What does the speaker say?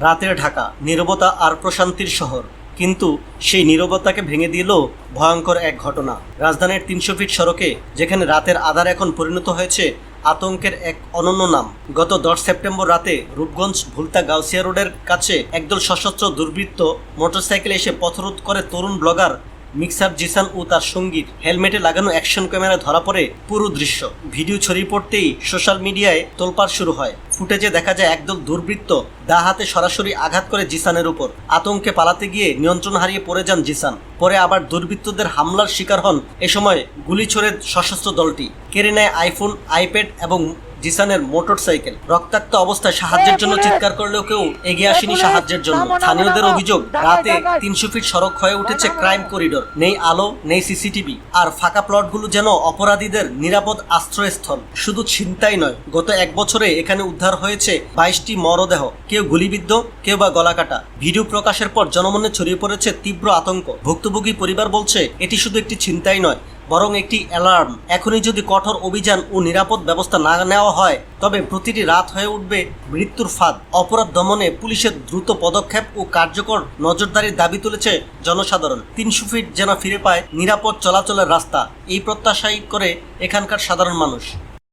রাতের ঢাকা, নিরবতা আর প্রশান্তির শহর। কিন্তু সেই নিরবতাকে ভেঙে দিল ভয়ঙ্কর এক ঘটনা। রাজধানীর তিনশো ফিট সড়কে, যেখানে রাতের আধার এখন পরিণত হয়েছে, আতঙ্কের এক অনন্য নাম। গত দশ সেপ্টেম্বর রাতে রূপগঞ্জ ভুলতা গাউসিয়া রোডের কাছে একদল সশস্ত্র দুর্বৃত্ত মোটরসাইকেলে এসে পথরোধ করে তরুণ ব্লগার মিক্সার জিসান ও তার সঙ্গীর হেলমেটে লাগানো অ্যাকশন ক্যামেরা ধরা পড়ে পুরো দৃশ্য। ভিডিও ছড়িয়ে পড়তেই সোশ্যাল মিডিয়ায় তোলপাড় শুরু হয়। ফুটেজে দেখা যায় একদল দুর্বৃত্ত দা হাতে সরাসরি আঘাত করে জিসানের উপর। আতঙ্কে পালাতে গিয়ে নিয়ন্ত্রণ হারিয়ে পড়ে যান জিসান। পরে আবার দুর্বৃত্তদের হামলার শিকার হন এ সময় গুলি ছোড়ে সশস্ত্র দলটি। কেড়ে নেয় আইফোন, আইপ্যাড এবং জিসানের মোটরসাইকেল রক্তাক্ত অবস্থায় সাহায্যের জন্য চিৎকার করলেও কেউ এগিয়ে আসেনি সাহায্যের জন্য। স্থানীয়দের অভিযোগ রাতে তিনশো ফিট সড়ক হয়ে উঠেছে ক্রাইম করিডোর। নেই আলো নেই সিসিটিভি। আর ফাঁকা প্লটগুলো যেন অপরাধীদের নিরাপদ আশ্রয়স্থল। শুধু ছিনতাই নয় গত এক বছরে এখানে উদ্ধার হয়েছে বাইশটি মরদেহ। কেউ গুলিবিদ্ধ কেউ বা গলাকাটা ভিডিও প্রকাশের পর জনমনে ছড়িয়ে পড়েছে তীব্র আতঙ্ক। ভুক্তভোগী পরিবার বলছে এটি শুধু একটি ছিনতাই নয় বরং একটি অ্যালার্ম। এখনই যদি কঠোর অভিযান ও নিরাপদ ব্যবস্থা না নেওয়া হয়, তবে প্রতিটি রাত হয়ে উঠবে মৃত্যুর ফাঁদ। অপরাধ দমনে পুলিশের দ্রুত পদক্ষেপ ও কার্যকর নজরদারির দাবি তুলেছে জনসাধারণ। তিনশো ফিট যেন ফিরে পায় নিরাপদ চলাচলের রাস্তা। এই প্রত্যাশাই করে এখানকার সাধারণ মানুষ।